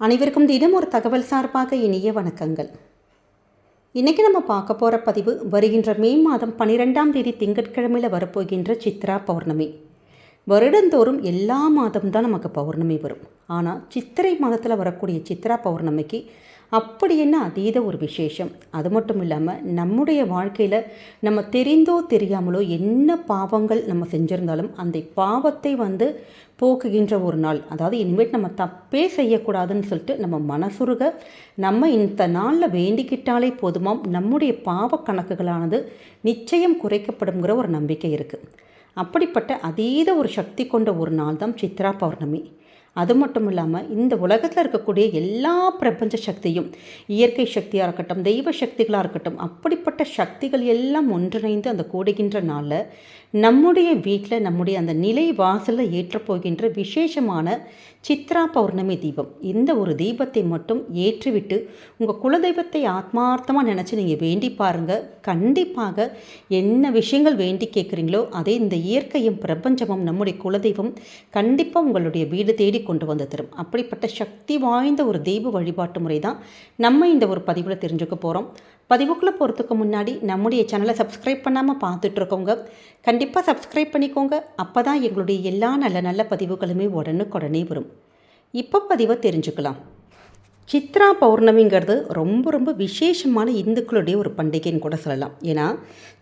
அனைவருக்கும் தினம் ஒரு தகவல் சார்பாக இனிய வணக்கங்கள். இன்றைக்கி நம்ம பார்க்க போகிற பதிவு வருகின்ற மே மாதம் பன்னிரெண்டாம் தேதி திங்கட்கிழமையில் வரப்போகின்ற சித்ரா பௌர்ணமி. வருடந்தோறும் எல்லா மாதம் தான் நமக்கு பௌர்ணமி வரும். ஆனால் சித்திரை மாதத்தில் வரக்கூடிய சித்ரா பௌர்ணமிக்கு அப்படி என்ன அதீத ஒரு விசேஷம்? அது மட்டும் இல்லாமல் நம்முடைய வாழ்க்கையில் நம்ம தெரிந்தோ தெரியாமலோ என்ன பாவங்கள் நம்ம செஞ்சுருந்தாலும் அந்த பாவத்தை வந்து போக்குகின்ற ஒரு நாள். அதாவது இனிமேட் நம்ம தப்பே செய்யக்கூடாதுன்னு சொல்லிட்டு நம்ம மனசுருக நம்ம இந்த நாளில் வேண்டிக்கிட்டாலே போதுமாம். நம்முடைய பாவ கணக்குகளானது நிச்சயம் குறைக்கப்படுங்கிற ஒரு நம்பிக்கை இருக்குது அப்படிப்பட்ட அதீத ஒரு சக்தி கொண்ட ஒரு நாள் தான் சித்ரா பௌர்ணமி. அது மட்டும் இல்லாமல் இந்த உலகத்தில் இருக்கக்கூடிய எல்லா பிரபஞ்ச சக்தியும் இயற்கை சக்தியாக இருக்கட்டும் தெய்வ சக்திகளாக இருக்கட்டும் அப்படிப்பட்ட சக்திகள் எல்லாம் ஒன்றிணைந்து அந்த கூடுகின்ற நாளில் நம்முடைய வீட்டில் நம்முடைய அந்த நிலை வாசலில் ஏற்றப்போகின்ற விசேஷமான சித்ரா பௌர்ணமி தீபம். இந்த ஒரு தீபத்தை மட்டும் ஏற்றிவிட்டு உங்கள் குலதெய்வத்தை ஆத்மார்த்தமாக நினச்சி நீங்கள் வேண்டி பாருங்கள் கண்டிப்பாக என்ன விஷயங்கள் வேண்டி கேட்குறீங்களோ அதே இந்த இயற்கையும் பிரபஞ்சமும் நம்முடைய குலதெய்வம் கண்டிப்பாக உங்களுடைய வீடு தேடி கொண்டு வந்து தரும். அப்படிப்பட்ட சக்தி வாய்ந்த ஒரு தெய்வ வழிபாட்டு முறை தான் நம்ம இந்த ஒரு பதிவில் தெரிஞ்சுக்க போகிறோம் பதிவுக்குள்ளே போகிறதுக்கு முன்னாடி நம்முடைய சேனலை சப்ஸ்கிரைப் பண்ணாமல் பார்த்துட்ருக்கோங்க கண்டிப்பாக சப்ஸ்கிரைப் பண்ணிக்கோங்க. அப்போ தான் எங்களுடைய எல்லா நல்ல நல்ல பதிவுகளுமே உடனுக்குடனே வரும். இப்போ பதிவை தெரிஞ்சுக்கலாம். சித்ரா பௌர்ணமிங்கிறது ரொம்ப ரொம்ப விசேஷமான இந்துக்களுடைய ஒரு பண்டிகைன்னு கூட சொல்லலாம். ஏன்னா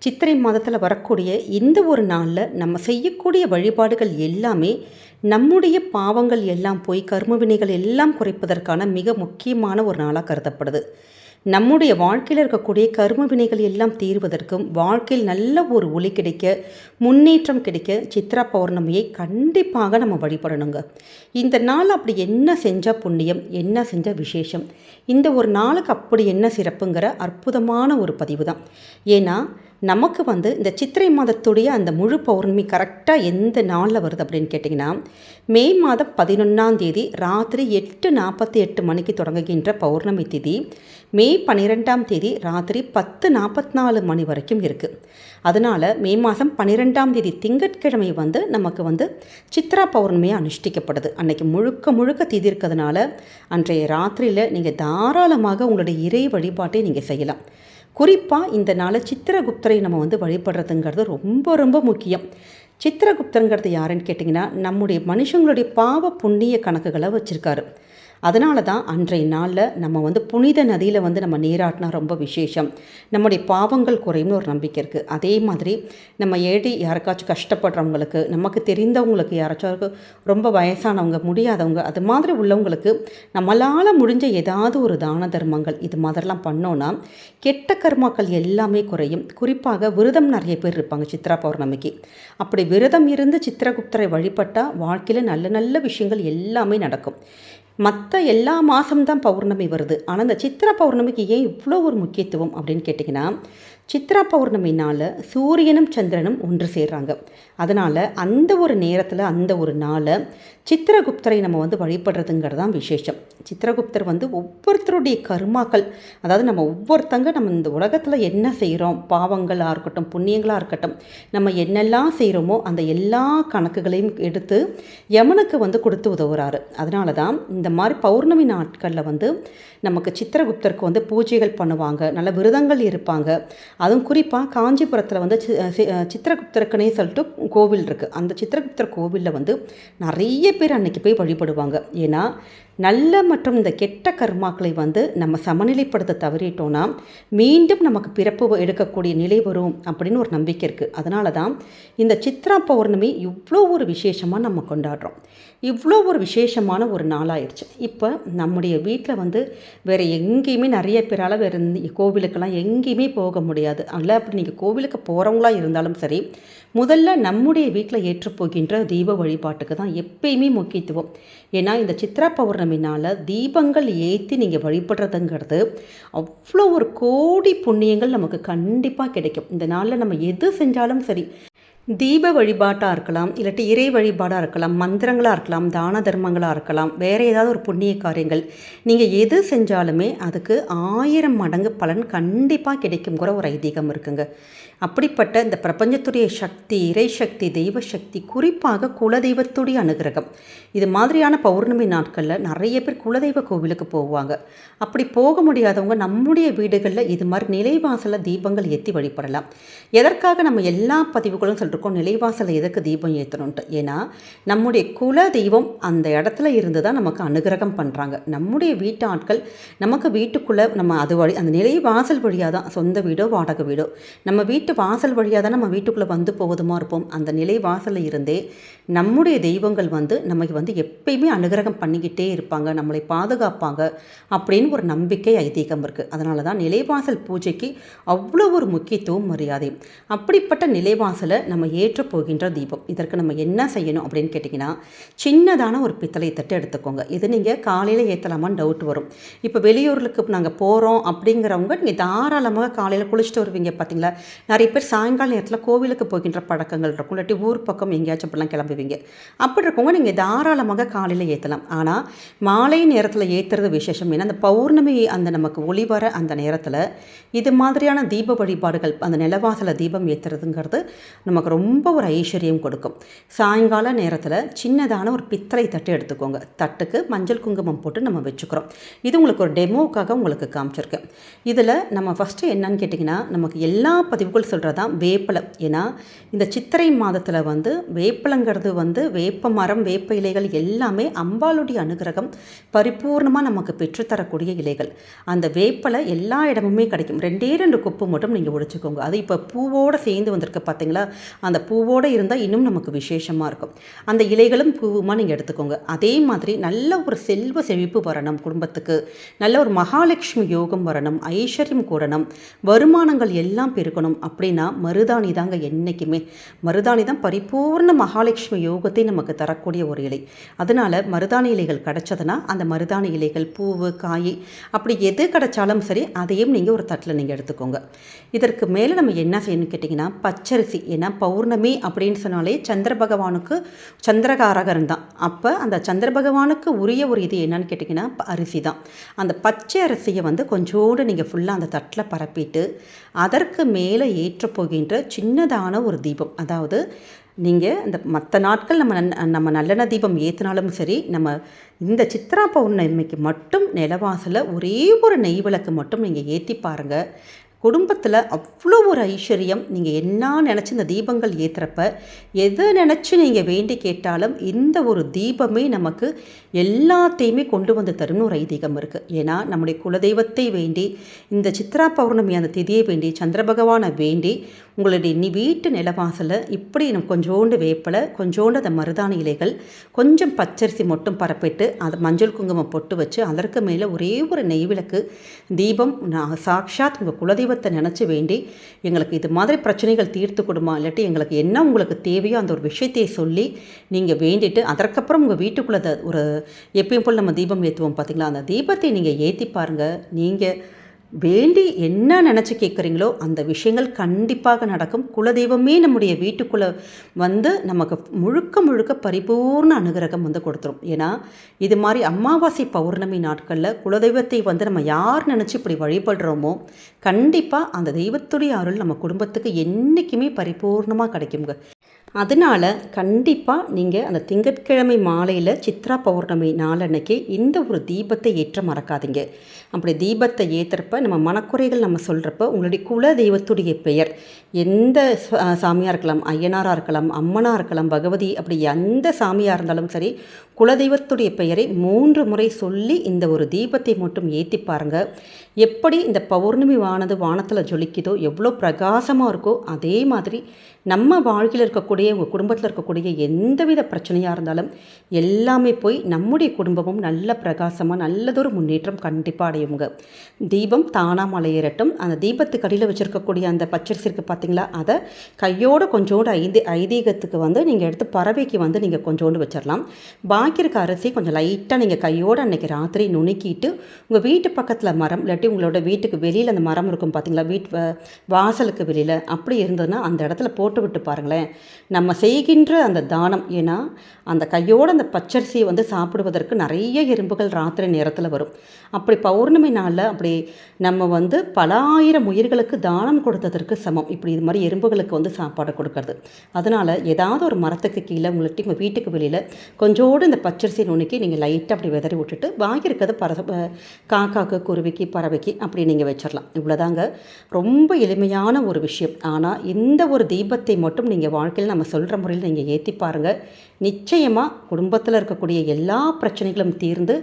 சித்திரை மாதத்தில் வரக்கூடிய இந்த ஒரு நாளில் நம்ம செய்யக்கூடிய வழிபாடுகள் எல்லாமே நம்முடைய பாவங்கள் எல்லாம் போய் கர்ம வினைகள் எல்லாம் குறைப்பதற்கான மிக முக்கியமான ஒரு நாளாக கருதப்படுது. நம்முடைய வாழ்க்கையில் இருக்கக்கூடிய கர்ம வினைகள் எல்லாம் தீர்வதற்கும் வாழ்க்கையில் நல்ல ஒரு ஒளி கிடைக்க முன்னேற்றம் கிடைக்க சித்ரா பௌர்ணமியை கண்டிப்பாக நம்ம வழிபடணுங்க. இந்த நாள் அப்படி என்ன செஞ்சால் புண்ணியம் என்ன செஞ்சால் விசேஷம்? இந்த ஒரு நாளுக்கு அப்படி என்ன சிறப்புங்கிற அற்புதமான ஒரு பதிவு தான் ஏன்னா நமக்கு வந்து இந்த சித்திரை மாதத்துடைய அந்த முழு பௌர்ணமி கரெக்டாக எந்த நாளில் வருது அப்படின்னு கேட்டிங்கன்னா மே மாதம் பதினொன்றாம் தேதி ராத்திரி எட்டு நாற்பத்தி எட்டு மணிக்கு தொடங்குகின்ற பௌர்ணமி திதி மே பன்னிரெண்டாம் தேதி ராத்திரி பத்து நாற்பத்தி நாலு மணி வரைக்கும் இருக்குது அதனால் மே மாதம் பன்னிரெண்டாம் தேதி திங்கட்கிழமை வந்து நமக்கு வந்து சித்ரா பௌர்ணமியாக அனுஷ்டிக்கப்படுது. அன்னைக்கு முழுக்க முழுக்க திதி இருக்கிறதுனால அன்றைய ராத்திரியில் நீங்கள் தாராளமாக உங்களுடைய இறை வழிபாட்டை நீங்கள் செய்யலாம். குறிப்பாக இந்த நாளை சித்திரகுப்தரை நம்ம வந்து வழிபடுறதுங்கிறது ரொம்ப ரொம்ப முக்கியம். சித்திரகுப்தருங்கிறது யாருன்னு கேட்டிங்கன்னா நம்முடைய மனுஷங்களுடைய பாவ புண்ணிய கணக்குகளை வச்சுருக்காரு. அதனால தான் அன்றைய நாளில் நம்ம வந்து புனித நதியில் வந்து நம்ம நீராட்டினா ரொம்ப விசேஷம். நம்முடைய பாவங்கள் குறையும்னு ஒரு நம்பிக்கை இருக்குது அதே மாதிரி நம்ம ஏடி யாருக்காச்சும் கஷ்டப்படுறவங்களுக்கு நமக்கு தெரிந்தவங்களுக்கு யாராச்சும் ரொம்ப வயசானவங்க முடியாதவங்க அது மாதிரி உள்ளவங்களுக்கு நம்மளால் முடிஞ்ச ஏதாவது ஒரு தான தர்மங்கள் இது மாதிரிலாம் பண்ணோன்னா கெட்ட கர்மாக்கள் எல்லாமே குறையும். குறிப்பாக விரதம் நிறைய பேர் இருப்பாங்க சித்ரா பௌர்ணமிக்கு. அப்படி விரதம் இருந்து சித்திரகுப்தரை வழிபட்டால் வாழ்க்கையில் நல்ல நல்ல விஷயங்கள் எல்லாமே நடக்கும். மற்ற எல்லா மாதம்தான் பௌர்ணமி வருது. ஆனால் இந்த சித்திர பௌர்ணமிக்கு ஏன் இவ்வளோ ஒரு முக்கியத்துவம் அப்படின்னு கேட்டிங்கன்னா சித்ரா பௌர்ணமினால் சூரியனும் சந்திரனும் ஒன்று சேர்றாங்க. அதனால் அந்த ஒரு நேரத்தில் அந்த ஒரு நாளை சித்திரகுப்தரை நம்ம வந்து வழிபடுறதுங்கிறது தான் விசேஷம். சித்திரகுப்தர் வந்து ஒவ்வொருத்தருடைய கருமாக்கள் அதாவது நம்ம ஒவ்வொருத்தங்க நம்ம இந்த உலகத்தில் என்ன செய்கிறோம் பாவங்களாக இருக்கட்டும் புண்ணியங்களாக இருக்கட்டும் நம்ம என்னெல்லாம் செய்கிறோமோ அந்த எல்லா கணக்குகளையும் எடுத்து யமனுக்கு வந்து கொடுத்து உதவுறாரு. அதனால தான் இந்த மாதிரி பௌர்ணமி நாட்களில் வந்து நமக்கு சித்திரகுப்தருக்கு வந்து பூஜைகள் பண்ணுவாங்க நல்ல விரதங்கள் இருப்பாங்க. அதுவும் குறிப்பாக காஞ்சிபுரத்தில் வந்து சித்திரகுப்தருக்குனே சொல்லிட்டு கோவில் இருக்குது அந்த சித்திரகுப்தர் கோவிலில் வந்து நிறைய பேர் அன்றைக்கி போய் வழிபடுவாங்க. ஏன்னா நல்ல மற்றும் இந்த கெட்ட கர்மாக்களை வந்து நம்ம சமநிலைப்படுத்த தவறிட்டோன்னா மீண்டும் நமக்கு பிறப்பு எடுக்கக்கூடிய நிலை வரும் அப்படின்னு ஒரு நம்பிக்கை இருக்குது அதனால தான் இந்த சித்ரா பௌர்ணமி இவ்வளோ ஒரு விசேஷமாக நம்ம கொண்டாடுறோம். இவ்வளோ ஒரு விசேஷமான ஒரு நாளாயிருச்சு. இப்போ நம்முடைய வீட்டில் வந்து வேறு எங்கேயுமே நிறைய பேரால் வேறு கோவிலுக்கெல்லாம் எங்கேயுமே போக முடியாது. அல்ல அப்படி நீங்கள் கோவிலுக்கு போகிறவங்களா இருந்தாலும் சரி முதல்ல நம்முடைய வீட்டில் ஏற்றுப்போகின்ற தீப வழிபாட்டுக்கு தான் எப்பயுமே முக்கியத்துவம். ஏன்னா இந்த சித்ரா பௌர்ணமினால் தீபங்கள் ஏற்றி நீங்கள் வழிபடுறதுங்கிறது அவ்வளோ ஒரு கோடி புண்ணியங்கள் நமக்கு கண்டிப்பாக கிடைக்கும். இந்த நாளில் நம்ம எது செஞ்சாலும் சரி தீப வழிபாட்டாக இருக்கலாம் இல்லாட்டி இறை வழிபாடாக இருக்கலாம் மந்திரங்களாக இருக்கலாம் தான தர்மங்களாக இருக்கலாம் வேறு ஏதாவது ஒரு புண்ணிய காரியங்கள் நீங்கள் எது செஞ்சாலுமே அதுக்கு ஆயிரம் மடங்கு பலன் கண்டிப்பாக கிடைக்குங்கிற ஒரு ஐதீகம் இருக்குங்க. அப்படிப்பட்ட இந்த பிரபஞ்சத்துடைய சக்தி இறை சக்தி தெய்வ சக்தி குறிப்பாக குலதெய்வத்துடைய அனுகிரகம். இது மாதிரியான பௌர்ணமி நாட்களில் நிறைய பேர் குலதெய்வ கோவிலுக்கு போவாங்க. அப்படி போக முடியாதவங்க நம்முடைய வீடுகளில் இது மாதிரி நிலைவாசலில் தீபங்கள் ஏற்றி வழிபடலாம். எதற்காக நம்ம எல்லா பதிவுகளும் சொல்லிருக்கோம் நிலைவாசலில் எதற்கு தீபம் ஏற்றணுன்ட்டு ஏன்னா நம்முடைய குல தெய்வம் அந்த இடத்துல இருந்து தான் நமக்கு அனுகிரகம் பண்ணுறாங்க நம்முடைய வீட்டு ஆட்கள் நமக்கு வீட்டுக்குள்ளே நம்ம அது வழி அந்த நிலைவாசல் வழியாக தான் சொந்த வீடோ வாடகை வீடோ நம்ம வீட்டு வீட்டு வாசல் வழியாக தான் நம்ம வீட்டுக்குள்ளே வந்து போகுதுமா இருப்போம். அந்த நிலை வாசலில் இருந்தே நம்முடைய தெய்வங்கள் வந்து நமக்கு வந்து எப்பயுமே அனுகிரகம் பண்ணிக்கிட்டே இருப்பாங்க நம்மளை பாதுகாப்பாங்க அப்படின்னு ஒரு நம்பிக்கை ஐதீகம் இருக்குது அதனால தான் நிலைவாசல் பூஜைக்கு அவ்வளோ ஒரு முக்கியத்துவம் மரியாதை. அப்படிப்பட்ட நிலைவாசலை நம்ம ஏற்ற போகின்ற தீபம். இதற்கு நம்ம என்ன செய்யணும் அப்படின்னு கேட்டிங்கன்னா சின்னதான ஒரு பித்தளை தட்டு எடுத்துக்கோங்க. இது நீங்கள் காலையில் ஏற்றலாமான்னு டவுட் வரும். இப்போ வெளியூர்களுக்கு நாங்கள் போகிறோம் அப்படிங்கிறவங்க நீங்கள் தாராளமாக காலையில் குளிச்சுட்டு வருவீங்க பார்த்தீங்களா நிறைய பேர் சாயங்கால நேரத்தில் கோவிலுக்கு போகின்ற பழக்கங்கள் இருக்கும். இல்லாட்டி ஊர் பக்கம் எங்கேயாச்சும் அப்படிலாம் கிளம்புவீங்க அப்படி இருக்கவங்க நீங்கள் தாராளமாக காலையில் ஏற்றலாம் ஆனால் மாலை நேரத்தில் ஏற்றுறது விசேஷம். ஏன்னா அந்த பௌர்ணமி அந்த நமக்கு ஒளி வர அந்த நேரத்தில் இது மாதிரியான தீப வழிபாடுகள் அந்த நிலவாசல தீபம் ஏற்றுறதுங்கிறது நமக்கு ரொம்ப ஒரு ஐஸ்வர்யம் கொடுக்கும். சாயங்கால நேரத்தில் சின்னதான ஒரு பித்தளை தட்டு எடுத்துக்கோங்க. தட்டுக்கு மஞ்சள் குங்குமம் போட்டு நம்ம வச்சுக்கிறோம். இது உங்களுக்கு ஒரு டெமோக்காக உங்களுக்கு காமிச்சிருக்கேன் இதில் நம்ம ஃபஸ்ட்டு என்னன்னு கேட்டிங்கன்னா நமக்கு எல்லா பதிவுகள் சொல்கிறது தான் வேப்பலை. ஏன்னா இந்த சித்திரை மாதத்தில் வந்து வேப்பிலங்கிறது வந்து வேப்ப மரம் வேப்ப இலைகள் எல்லாமே அம்பாளுடைய அனுகிரகம் பரிபூர்ணமாக நமக்கு பெற்றுத்தரக்கூடிய இலைகள். அந்த வேப்பலை எல்லா இடமுமே கிடைக்கும். ரெண்டே ரெண்டு கொப்பு மட்டும் நீங்கள் ஒழிச்சுக்கோங்க. அது இப்போ பூவோடு சேர்ந்து வந்திருக்கு பார்த்தீங்களா அந்த பூவோடு இருந்தால் இன்னும் நமக்கு விசேஷமாக இருக்கும். அந்த இலைகளும் பூவுமாக நீங்கள் எடுத்துக்கோங்க. அதே மாதிரி நல்ல ஒரு செல்வ செழிப்பு வரணும் குடும்பத்துக்கு. நல்ல ஒரு மகாலட்சுமி யோகம் வரணும் ஐஸ்வர்யம் கூடணும் வருமானங்கள் எல்லாம் பெருக்கணும். அப்படின்னா மருதாணி தாங்க என்றைக்குமே மருதாணி தான் பரிபூர்ண மகாலட்சுமி யோகத்தை நமக்கு தரக்கூடிய ஒரு இலை. அதனால் மருதாணி இலைகள் கிடச்சதுன்னா அந்த மருதாணி இலைகள் பூவு காய் அப்படி எது கிடச்சாலும் சரி அதையும் நீங்கள் ஒரு தட்டில் நீங்கள் எடுத்துக்கோங்க. இதற்கு மேலே நம்ம என்ன செய்யணும்னு கேட்டிங்கன்னா பச்சரிசி. ஏன்னா பௌர்ணமி அப்படின்னு சொன்னாலே சந்திர பகவானுக்கு சந்திரகாரகன் தான். அப்போ அந்த சந்திர பகவானுக்கு உரிய ஒரு இது என்னன்னு கேட்டிங்கன்னா அரிசி தான். அந்த பச்சை அரிசியை வந்து கொஞ்சோடு நீங்கள் ஃபுல்லாக அந்த தட்டில் பரப்பிட்டு அதற்கு மேலே ஏற்றப் போகின்ற சின்னதான ஒரு தீபம். அதாவது நீங்கள் இந்த மற்ற நாட்கள் நம்ம நன்- நம்ம நல்லெண்ண தீபம் ஏற்றினாலும் சரி நம்ம இந்த சித்ரா பௌர்ணமிக்கு மட்டும் நிலவாசலில் ஒரே ஒரு நெய் விளக்கு மட்டும் நீங்கள் ஏற்றி பாருங்கள் குடும்பத்தில் அவ்வளோ ஒரு ஐஸ்வர்யம். நீங்கள் என்ன நினச்சி இந்த தீபங்கள் ஏற்றுறப்ப எதை நினச்சி நீங்கள் வேண்டி கேட்டாலும் இந்த ஒரு தீபமே நமக்கு எல்லாத்தையுமே கொண்டு வந்து தரும்னு ஒரு ஐதீகம் இருக்குது ஏன்னா நம்முடைய குலதெய்வத்தை வேண்டி இந்த சித்ரா பௌர்ணமி அந்த திதியை வேண்டி சந்திர பகவானை வேண்டி உங்களுடைய நீ வீட்டு நிலவாசலை இப்படி கொஞ்சோண்டு வேப்பலை கொஞ்சோண்டு அந்த மருதாணி இலைகள் கொஞ்சம் பச்சரிசி மட்டும் பரப்பிட்டு அதை மஞ்சள் குங்குமம் பொட்டு வச்சு அதற்கு மேலே ஒரே ஒரு நெய் விளக்கு தீபம் நான் சாக்ஷாத் உங்கள் குலதெய்வத்தை நினச்சி வேண்டி எங்களுக்கு இது மாதிரி பிரச்சனைகள் தீர்த்து கொடுமா இல்லாட்டி எங்களுக்கு என்ன உங்களுக்கு தேவையோ அந்த ஒரு விஷயத்தை சொல்லி நீங்கள் வேண்டிட்டு அதற்கப்புறம் உங்கள் வீட்டுக்குள்ளே ஒரு எப்பயும் போல் நம்ம தீபம் ஏற்றுவோம் பார்த்தீங்களா அந்த தீபத்தை நீங்கள் ஏற்றி பாருங்கள் நீங்கள் வேண்டி என்ன நினச்சி கேட்குறீங்களோ அந்த விஷயங்கள் கண்டிப்பாக நடக்கும். குலதெய்வமே நம்முடைய வீட்டுக்குள்ளே வந்து நமக்கு முழுக்க முழுக்க பரிபூர்ண அனுகிரகம் வந்து கொடுத்துரும். ஏன்னா இது மாதிரி அமாவாசை பௌர்ணமி நாட்களில் குலதெய்வத்தை வந்து நம்ம யார் நினச்சி இப்படி வழிபடுறோமோ கண்டிப்பாக அந்த தெய்வத்துடைய அருள் நம்ம குடும்பத்துக்கு என்றைக்குமே பரிபூர்ணமாக கிடைக்குங்க அதனால் கண்டிப்பாக நீங்கள் அந்த திங்கட்கிழமை மாலையில் சித்ரா பௌர்ணமி நாளன்னைக்கு இந்த ஒரு தீபத்தை ஏற்ற மறக்காதீங்க. அப்படி தீபத்தை ஏற்றுறப்ப நம்ம மனக்குறைகள் நம்ம சொல்கிறப்ப உங்களுடைய குல தெய்வத்துடைய பெயர். எந்த சாமியாக இருக்கலாம் ஐயனாராக இருக்கலாம் அம்மனாக இருக்கலாம் பகவதி அப்படி எந்த சாமியாக இருந்தாலும் சரி குலதெய்வத்துடைய பெயரை மூன்று முறை சொல்லி இந்த ஒரு தீபத்தை மட்டும் ஏற்றி பாருங்கள் எப்படி இந்த பௌர்ணமி வானது வானத்தில் ஜொலிக்குதோ எவ்வளோ பிரகாசமாக இருக்கோ அதே மாதிரி நம்ம வாழ்க்கையில் இருக்கக்கூடிய உங்கள் குடும்பத்தில் இருக்கக்கூடிய எந்தவித பிரச்சனையாக இருந்தாலும் எல்லாமே போய் நம்முடைய குடும்பமும் நல்ல பிரகாசமாக நல்லதொரு முன்னேற்றம் கண்டிப்பாக அடையுங்க. தீபம் தானாக மலையேறட்டும். அந்த தீபத்துக்கு அடியில் வச்சுருக்கக்கூடிய அந்த பச்சரிசி இருக்குது பார்த்தீங்களா அதை கையோட கொஞ்சோண்டு ஐதி ஐதீகத்துக்கு வந்து நீங்கள் எடுத்து பறவைக்கு வந்து நீங்கள் கொஞ்சோண்டு வச்சிடலாம் பாக்கி இருக்க அரிசி கொஞ்சம் லைட்டாக நீங்கள் கையோடு அன்றைக்கி ராத்திரி நுணுக்கிட்டு உங்கள் வீட்டு பக்கத்தில் மரம் இல்லாட்டி உங்களோட வீட்டுக்கு வெளியில் அந்த மரம் இருக்கும் பார்த்தீங்களா வீட்டு வாசலுக்கு வெளியில் அப்படி இருந்ததுன்னா அந்த இடத்துல போட்டு விட்டு பாருங்களேன். நம்ம செய்கின்ற அந்த தானம் ஏன்னா அந்த கையோடு அந்த பச்சரிசியை வந்து சாப்பிடுவதற்கு நிறைய எறும்புகள் ராத்திரி நேரத்தில் வரும். அப்படி பௌர்ணமி நாளில் அப்படி நம்ம வந்து பல ஆயிரம் உயிர்களுக்கு தானம் கொடுத்ததற்கு சமம். இப்படி இது மாதிரி எறும்புகளுக்கு வந்து சாப்பாடு கொடுக்கறது. அதனால் ஏதாவது ஒரு மரத்துக்கு கீழே உங்களுக்கு உங்கள் வீட்டுக்கு வெளியில் கொஞ்சோடு இந்த பச்சரிசி நுணுக்கி நீங்கள் லைட்டாக அப்படி விதறி விட்டுட்டு வாங்கியிருக்கிறது இருக்கிறது பற காக்காக்கு குருவிக்கு பறவை பார்வைக்கு அப்படி நீங்கள் வச்சிடலாம் இவ்வளோதாங்க ரொம்ப எளிமையான ஒரு விஷயம். ஆனால் இந்த ஒரு தீபத்தை மட்டும் நீங்கள் வாழ்க்கையில் நம்ம சொல்கிற முறையில் நீங்கள் ஏற்றி பாருங்கள் நிச்சயமாக குடும்பத்தில் இருக்கக்கூடிய எல்லா பிரச்சனைகளும் தீர்ந்து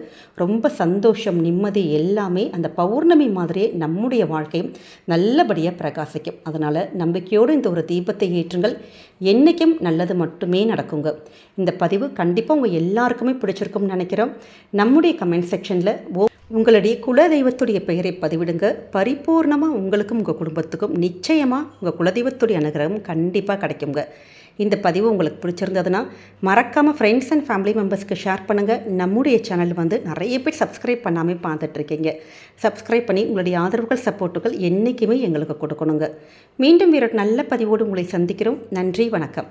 ரொம்ப சந்தோஷம் நிம்மதி எல்லாமே அந்த பௌர்ணமி மாதிரியே நம்முடைய வாழ்க்கையும் நல்லபடியாக பிரகாசிக்கும். அதனால் நம்பிக்கையோடு இந்த ஒரு தீபத்தை ஏற்றுங்கள். என்றைக்கும் நல்லது மட்டுமே நடக்குங்க. இந்த பதிவு கண்டிப்பாக உங்கள் எல்லாருக்குமே பிடிச்சிருக்கும்னு நினைக்கிறோம். நம்முடைய கமெண்ட் செக்ஷனில் ஓ உங்களுடைய குலதெய்வத்துடைய பெயரை பதிவிடுங்க. பரிபூர்ணமாக உங்களுக்கும் உங்கள் குடும்பத்துக்கும் நிச்சயமாக உங்கள் குலதெய்வத்துடைய அனுகிரகம் கண்டிப்பாக கிடைக்குங்க. இந்த பதிவு உங்களுக்கு பிடிச்சிருந்ததுன்னா மறக்காமல் ஃப்ரெண்ட்ஸ் அண்ட் ஃபேமிலி மெம்பர்ஸ்க்கு ஷேர் பண்ணுங்கள் நம்முடைய சேனல் வந்து நிறைய பேர் சப்ஸ்கிரைப் பண்ணாமல் பார்த்துட்ருக்கீங்க சப்ஸ்கிரைப் பண்ணி உங்களுடைய ஆதரவுகள் சப்போர்ட்டுகள் என்றைக்குமே எங்களுக்கு கொடுக்கணுங்க. மீண்டும் வேறு நல்ல பதிவோடு உங்களை சந்திக்கிறோம். நன்றி வணக்கம்.